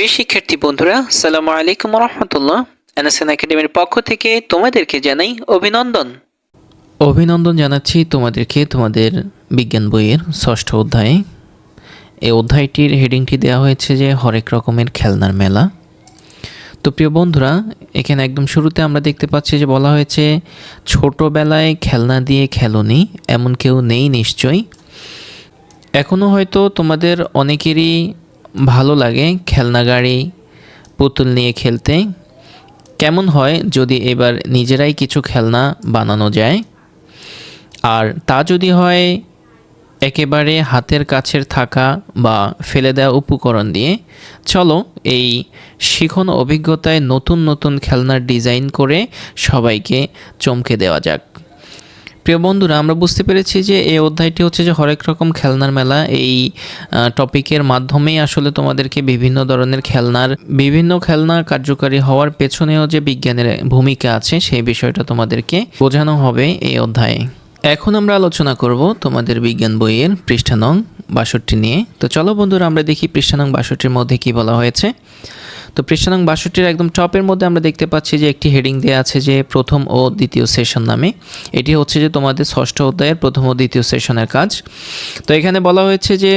প্রিয় শিক্ষার্থী বন্ধুরা সালামু আলাইকুম রহমতুল্লাহ এনএসএন একাডেমির পক্ষ থেকে তোমাদেরকে জানাই অভিনন্দন। অভিনন্দন জানাচ্ছি তোমাদেরকে, তোমাদের বিজ্ঞান বইয়ের ষষ্ঠ অধ্যায়ে। এই অধ্যায়টির হেডিংটি দেওয়া হয়েছে যে, হরেক রকমের খেলনার মেলা। তো প্রিয় বন্ধুরা, এখানে একদম শুরুতে আমরা দেখতে পাচ্ছি যে, বলা হয়েছে, ছোটোবেলায় খেলনা দিয়ে খেলনি, এমন কেউ নেই নিশ্চয়ই। এখনও হয়তো তোমাদের অনেকেরই ভালো লাগে খেলনা গাড়ি, পুতুল নিয়ে খেলতে? কেমন হয় যদি এবার নিজেরাই কিছু খেলনা বানানো যায়? আর তা যদি হয় একেবারে হাতের কাছের থাকা বা ফেলে দেওয়া উপকরণ দিয়ে, চলো এই শিখন অভিজ্ঞতায় নতুন নতুন খেলনার ডিজাইন করে সবাইকে চমকে দেওয়া যাক। প্রিয় বন্ধুরা, আমরা বুঝতে পেরেছি যে এই অধ্যায়টি হচ্ছে যে হরেক রকম খেলনার মেলা। এই টপিকের মাধ্যমেই আসলে তোমাদেরকে বিভিন্ন ধরনের খেলনার, বিভিন্ন খেলনা কার্যকারী হওয়ার পেছনেও যে বিজ্ঞানের ভূমিকা আছে, সেই বিষয়টা তোমাদেরকে বোঝানো হবে এই অধ্যায়ে। এখন আমরা আলোচনা করব তোমাদের বিজ্ঞান বইয়ের পৃষ্ঠানং বাষট্টি নিয়ে। তো চলো বন্ধুরা, আমরা দেখি পৃষ্ঠানং বাষট্টির মধ্যে কি বলা হয়েছে। তো পৃষ্ঠা বাষট্টির একদম টপের মধ্যে আমরা দেখতে পাচ্ছি যে একটি হেডিং দেওয়া আছে যে প্রথম ও দ্বিতীয় সেশন নামে। এটি হচ্ছে যে তোমাদের ষষ্ঠ অধ্যায়ের প্রথম ও দ্বিতীয় সেশনের কাজ। তো এখানে বলা হয়েছে যে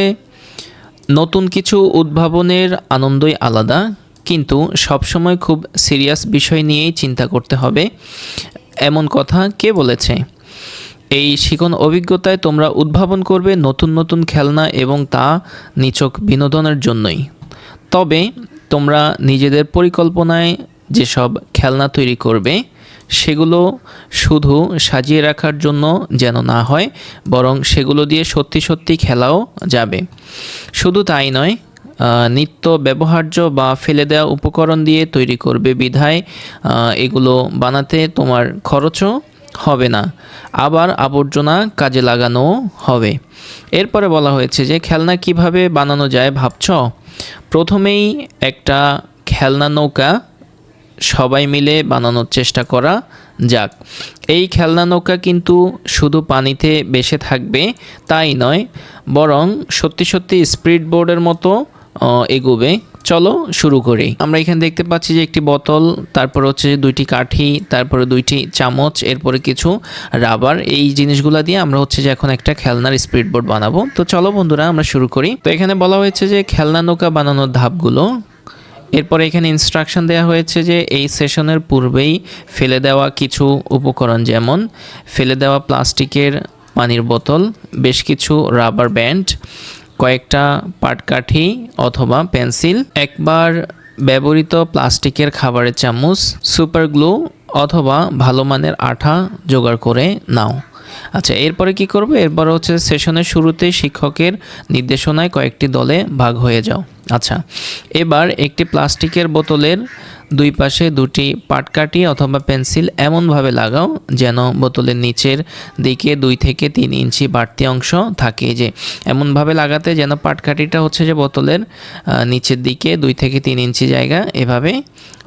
নতুন কিছু উদ্ভাবনের আনন্দই আলাদা, কিন্তু সবসময় খুব সিরিয়াস বিষয় নিয়েই চিন্তা করতে হবে। এমন কথা কে বলেছে? এই শিখন অভিজ্ঞতায় তোমরা উদ্ভাবন করবে নতুন নতুন খেলনা এবং তা নিছক বিনোদনের জন্যই। তবে তোমরা নিজেদের পরিকল্পনায় যেসব খেলনা তৈরি করবে, সেগুলো শুধু সাজিয়ে রাখার জন্য যেন না হয়, বরং সেগুলো দিয়ে সত্যি সত্যি খেলাও যাবে। শুধু তাই নয় নিত্য ব্যবহার্য বা ফেলে দেওয়া উপকরণ দিয়ে তৈরি করবে বিধায় এগুলো বানাতে তোমার খরচও হবে না, আবার আবর্জনা কাজে লাগানো হবে। এরপরে বলা হয়েছে যে, খেলনা কীভাবে বানানো যায় ভাবছ? প্রথমেই একটা খেলনা নৌকা সবাই মিলে বানানোর চেষ্টা করা যাক। এই খেলনা নৌকা কিন্তু শুধু পানিতে বেসে থাকবে তাই নয়, বরং সত্যি সত্যি স্পিড বোর্ডের মতো এগোবে। চলো শুরু করি। আমরা এখানে দেখতে পাচ্ছি যে একটি বোতল, তারপর হচ্ছে দুইটি কাঠি, তারপরে দুইটি চামচ, এরপরে কিছু রাবার। এই জিনিসগুলো দিয়ে আমরা হচ্ছে যে এখন একটা খেলনার স্পিড বোর্ড বানাবো। তো চলো বন্ধুরা, আমরা শুরু করি। তো এখানে বলা হয়েছে যে খেলনা নৌকা বানানোর ধাপগুলো। এরপরে এখানে ইনস্ট্রাকশন দেওয়া হয়েছে যে এই সেশনের পূর্বেই ফেলে দেওয়া কিছু উপকরণ যেমন ফেলে দেওয়া প্লাস্টিকের পানির বোতল, বেশ কিছু রাবার ব্যান্ড কয়েকটা পাটকাঠি অথবা পেন্সিল, একবার ব্যবহৃত প্লাস্টিকের খাবারের চামচ, সুপার গ্লু অথবা ভালো মানের আঠা জোগাড় করে নাও। আচ্ছা এরপরে কি করব? এরপর হচ্ছে সেশনের শুরুতেই শিক্ষকের নির্দেশনায় কয়েকটি দলে ভাগ হয়ে যাও। আচ্ছা এবার একটি প্লাস্টিকের বোতলের দুই পাশে দুটি পাটকাঠি অথবা পেন্সিল এমনভাবে লাগাও যেন বোতলের নিচের দিকে দুই থেকে তিন ইঞ্চি বাড়তি অংশ থাকে। যে, এমনভাবে লাগাতে যেন পাটকাঠিটা হচ্ছে যে বোতলের নিচের দিকে দুই থেকে তিন ইঞ্চি জায়গা এভাবে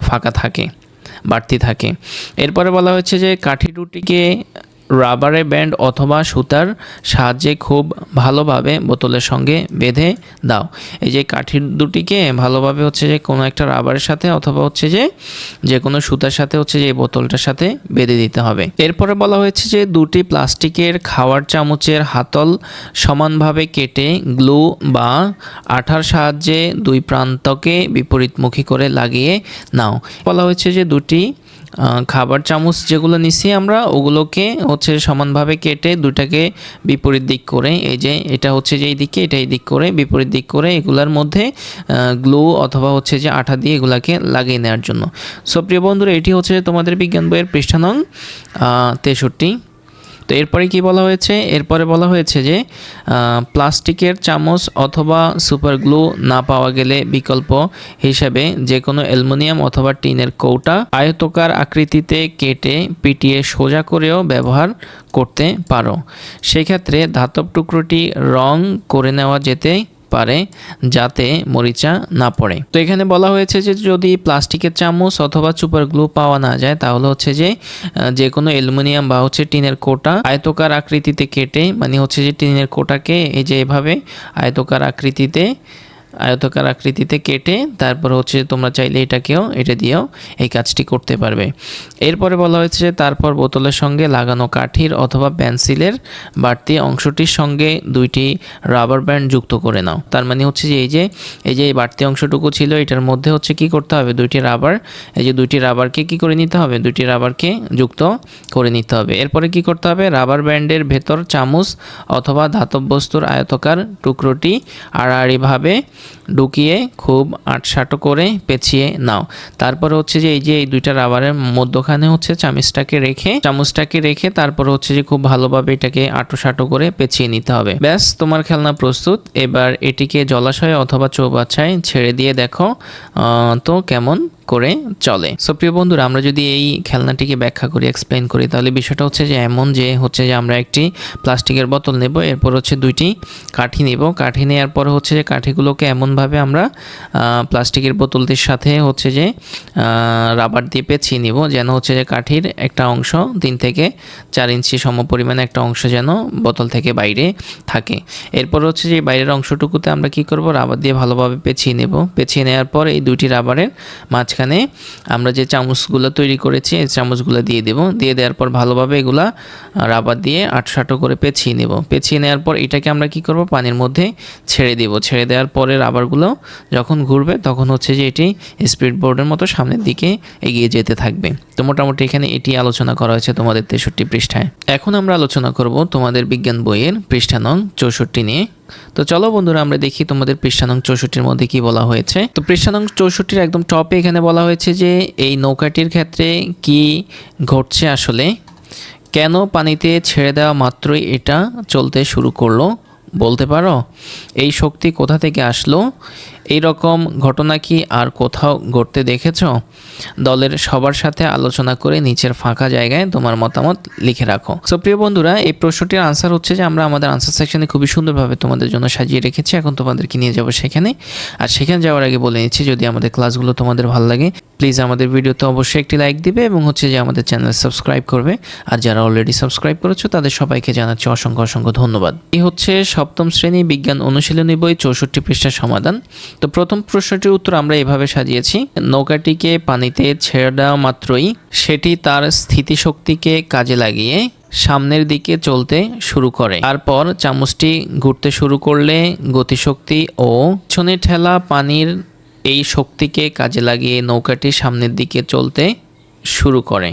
ফাঁকা থাকে, বাড়তি থাকে। এরপরে বলা হচ্ছে যে কাঠি দুটিকে রাবারের ব্যান্ড অথবা সুতার সাহায্যে খুব ভালোভাবে বোতলের সঙ্গে বেঁধে দাও। এই যে কাঠির দুটিকে ভালোভাবে হচ্ছে যে কোনো একটা রাবারের সাথে অথবা হচ্ছে যে যে কোনো সুতার সাথে হচ্ছে যে এই বোতলটার সাথে বেঁধে দিতে হবে। এরপরে বলা হয়েছে যে দুটি প্লাস্টিকের খাওয়ার চামচের হাতল সমানভাবে কেটে গ্লু বা আঠার সাহায্যে দুই প্রান্তকে বিপরীতমুখী করে লাগিয়ে নাও। বলা হয়েছে যে দুটি খাবার চামচ যেগুলো নিছি আমরা, ওগুলোকে হচ্ছে সমানভাবে কেটে দুটাকে বিপরীত দিক করে, এই যে এটা হচ্ছে যে এই দিকে এটা এই দিক করে, বিপরীত দিক করে, এগুলার মধ্যে গ্লু অথবা হচ্ছে যে আঠা দিয়ে এগুলাকে লাগিয়ে নেওয়ার জন্য। সো প্রিয় বন্ধুরা, এটি হচ্ছে তোমাদের বিজ্ঞান বইয়ের পৃষ্ঠা নং তেষট্টি। তো এরপরে কি বলা হয়েছে? এরপরে বলা হয়েছে যে প্লাস্টিকের চামচ অথবা সুপার গ্লু না পাওয়া গেলে বিকল্প হিসাবে যে কোনো অ্যালুমিনিয়াম অথবা টিনের কৌটা আয়তকার আকৃতিতে কেটে পিটিয়ে সোজা করেও ব্যবহার করতে পারো। সেক্ষেত্রে ধাতব টুকরোটি রং করে নেওয়া যেতে পারে যাতে মরিচা না পড়ে। তো এখানে বলা হয়েছে যে যদি প্লাস্টিকের চামচ অথবা সুপার গ্লু পাওয়া না যায়, তাহলে হচ্ছে যে যে কোনো অ্যালুমিনিয়াম বা হচ্ছে টিনের কোটা আয়তকার আকৃতিতে কেটে মানে হচ্ছে যে টিনের কোটাকে এই যে এভাবে আয়তকার আকৃতিতে আয়তকার আকৃতিতে কেটে তারপর হচ্ছে তোমরা চাইলে এটাকেও, এটা দিয়েও এই কাজটি করতে পারবে। এরপরে বলা হয়েছে তারপর বোতলের সঙ্গে লাগানো কাঠির অথবা পেন্সিলের বাড়তি অংশটির সঙ্গে দুইটি রাবার ব্যান্ড যুক্ত করে নাও। তার মানে হচ্ছে যে এই যে এই যে বাড়তি অংশটুকু ছিল, এটার মধ্যে হচ্ছে কি করতে হবে? দুইটি রাবার, এই যে দুইটি রাবারকে কি করে নিতে হবে? দুইটি রাবারকে যুক্ত করে নিতে হবে। এরপরে কি করতে হবে? রাবার ব্যান্ডের ভেতর চামচ অথবা ধাতব বস্তুর আয়তকার টুকরোটি আড়াআড়িভাবে ঢুকিয়ে খুব আটসাটো করে পেঁচিয়ে নাও। তারপর হচ্ছে যে এই যে এই দুইটা রাবারের মধ্যখানে হচ্ছে চামচটাকে রেখে চামচটাকে রেখে তারপর হচ্ছে যে খুব ভালোভাবে এটাকে আটোসাটো করে পেঁচিয়ে নিতে হবে। ব্যাস, তোমার খেলনা প্রস্তুত। এবার এটিকে জলাশয়ে অথবা চৌবাচ্চায় ছেড়ে দিয়ে দেখো তো কেমন করে চলে। সো প্রিয় বন্ধুরা, আমরা যদি এই খেলনাটিকে ব্যাখ্যা করি এক্সপ্লেন করি, তাহলে বিষয়টা হচ্ছে যে এমন যে হচ্ছে যে আমরা একটি প্লাস্টিকের বোতল নেব, এরপর হচ্ছে দুইটি কাঠি নেব। কাঠি নেওয়ার পর হচ্ছে যে কাঠিগুলোকে এমনভাবে আমরা প্লাস্টিকের বোতলটির সাথে হচ্ছে যে রাবার দিয়ে পেঁচিয়ে নিব, যেন হচ্ছে যে কাঠির একটা অংশ তিন থেকে চার ইঞ্চি সম পরিমাণে একটা অংশ যেন বোতল থেকে বাইরে থাকে। এরপর হচ্ছে যে বাইরের অংশটুকুতে আমরা কি করব? রাবার দিয়ে ভালোভাবে পেঁচিয়ে নেব। পেঁচিয়ে নেওয়ার পর এই দুইটি রাবারের মাঝখানে আমরা যে চামচগুলো তৈরি করেছি, এই চামচগুলো দিয়ে দেব। দিয়ে দেওয়ার পর ভালোভাবে এগুলা রাবার দিয়ে আটসাটো করে পেঁচিয়ে নেব। পেঁচিয়ে নেওয়ার পর এটাকে আমরা কি করব? পানির মধ্যে ছেড়ে দেব। ছেড়ে দেওয়ার পরে রাবারগুলো যখন ঘুরবে, তখন হচ্ছে যে এটি স্পিড বোর্ডের মতো সামনের দিকে এগিয়ে যেতে থাকবে। তো মোটামুটি এখানে এটি আলোচনা করা হয়েছে তোমাদের তেষট্টি পৃষ্ঠায়। এখন আমরা আলোচনা করব তোমাদের বিজ্ঞান বইয়ের পৃষ্ঠা নং চৌষট্টি নিয়ে। তো চলো বন্ধুরা, আমরা দেখি তোমাদের পৃষ্ঠানং চৌষট্টির মধ্যে কি বলা হয়েছে। তো পৃষ্ঠানং চৌষট্টির একদম টপে এখানে বলা হয়েছে যে, এই নৌকাটির ক্ষেত্রে কি ঘটছে আসলে? কেন পানিতে ছেড়ে দেওয়া মাত্রই এটা চলতে শুরু করল? বলতে পারো? এই শক্তি কোথা থেকে আসলো? এই রকম ঘটনা কি আর কোথাও ঘটতে দেখেছ? দলের সবার সাথে আলোচনা করে নিচের ফাঁকা জায়গায় তোমার মতামত লিখে রাখো। সো প্রিয় বন্ধুরা, এই প্রশ্নটির আনসার হচ্ছে যে আমরা আমাদের আনসার সেকশনে খুবই সুন্দরভাবে তোমাদের জন্য সাজিয়ে রেখেছি। এখন তোমাদেরকে নিয়ে যাব সেখানে। আর সেখানে যাওয়ার আগে বলে নিচ্ছি, যদি আমাদের ক্লাসগুলো তোমাদের ভালো লাগে প্লিজ আমাদের ভিডিওতে অবশ্যই একটি লাইক দিবে এবং হচ্ছে যে আমাদের চ্যানেল সাবস্ক্রাইব করবে। আর যারা অলরেডি সাবস্ক্রাইব করেছ, তাদের সবাইকে জানাচ্ছি অসংখ্য অসংখ্য ধন্যবাদ। এই হচ্ছে সপ্তম শ্রেণি বিজ্ঞান অনুশীলনী বই চৌষট্টি পৃষ্ঠার সমাধান। তো প্রথম প্রশ্নটির উত্তর আমরা এভাবে সাজিয়েছি। নৌকাটিকে পানিতে ছেড়ে দেওয়া মাত্রই সেটি তার স্থিতিশক্তিকে কাজে লাগিয়ে সামনের দিকে চলতে শুরু করে। তারপর চামচটি ঘুরতে শুরু করলে গতিশক্তি ও পিছনে ঠেলা পানির এই শক্তিকে কাজে লাগিয়ে নৌকাটি সামনের দিকে চলতে শুরু করে।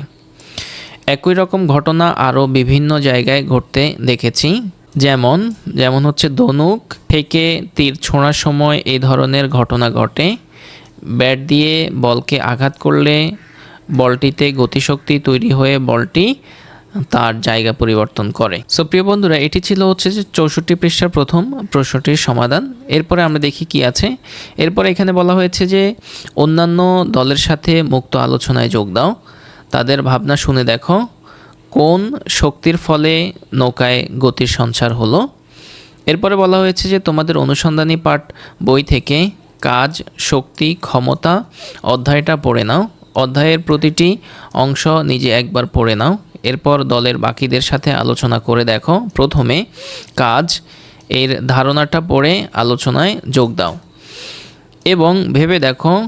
একই রকম ঘটনা আরও বিভিন্ন জায়গায় ঘটতে দেখেছি। যেমন যেমন হচ্ছে ধনুক থেকে তীর ছোঁড়ার সময় এই ধরনের ঘটনা ঘটে। ব্যাট দিয়ে বলকে আঘাত করলে বলটিতে গতিশক্তি তৈরি হয়ে বলটি তার জায়গা পরিবর্তন করে। সো প্রিয় বন্ধুরা, এটি ছিল হচ্ছে যে চৌষট্টি পৃষ্ঠার প্রথম প্রশ্নটির সমাধান। এরপরে আমরা দেখি কি আছে। এরপরে এখানে বলা হয়েছে যে, অন্যান্য দলের সাথে মুক্ত আলোচনায় যোগ দাও। তাদের ভাবনা শুনে দেখো। কোন শক্তির ফলে নৌকায় গতির সঞ্চার হলো? এরপরে বলা হয়েছে যে তোমাদের অনুসন্ধানী পাঠ বই থেকে কাজ, শক্তি, ক্ষমতা অধ্যায়টা পড়ে নাও। অধ্যায়ের প্রতিটি অংশ নিজে একবার পড়ে নাও। এরপর দলের বাকিদের সাথে আলোচনা করে দেখো। প্রথমে কাজ, এর ধারণাটা পড়ে আলোচনায় যোগ দাও। এবং ভেবে দেখো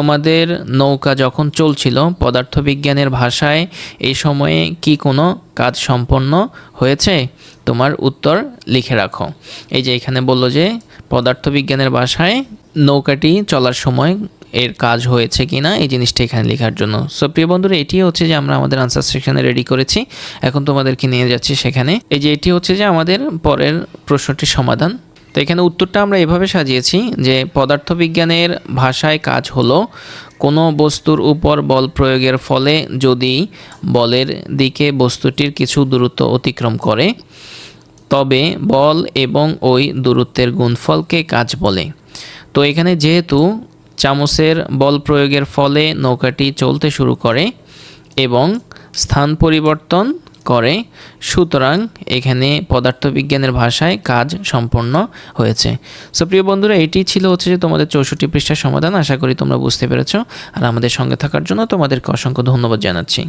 তোমাদের নৌকা যখন চলছিল, পদার্থবিজ্ঞানের ভাষায় এই সময়ে কি কোনো কাজ সম্পন্ন হয়েছে? তোমার উত্তর লিখে রাখো। এই যে এখানে বলল যে, পদার্থবিজ্ঞানের ভাষায় নৌকাটি চলার সময় এর কাজ হয়েছে কি না, এই জিনিসটা এখানে লেখার জন্য। সো প্রিয় বন্ধুরা, এটি হচ্ছে যে আমরা আমাদের আনসার সেকশনে রেডি করেছি। এখন তোমাদেরকে নিয়ে যাচ্ছি সেখানে। এই যে এটি হচ্ছে যে আমাদের পরের প্রশ্নটির সমাধান। তো এখানে উত্তরটা আমরা এভাবে সাজিয়েছি যে পদার্থবিজ্ঞানের ভাষায় কাজ হলো, কোনো বস্তুর উপর বল প্রয়োগের ফলে যদি বলের দিকে বস্তুটির কিছু দূরত্ব অতিক্রম করে, তবে বল এবং ওই দূরত্বের গুণফলকে কাজ বলে। তো এখানে যেহেতু চামচের বল প্রয়োগের ফলে নৌকাটি চলতে শুরু করে এবং স্থান পরিবর্তন করে। সুতরাং এখানে পদার্থবিজ্ঞানের ভাষায় কাজ সম্পন্ন হয়েছে। সো প্রিয় বন্ধুরা, এটি ছিল হচ্ছে যে তোমাদের চৌষট্টি পৃষ্ঠার সমাধান। আশা করি তোমরা বুঝতে পেরেছ। আর আমাদের সঙ্গে থাকার জন্য তোমাদেরকে অসংখ্য ধন্যবাদ জানাচ্ছি।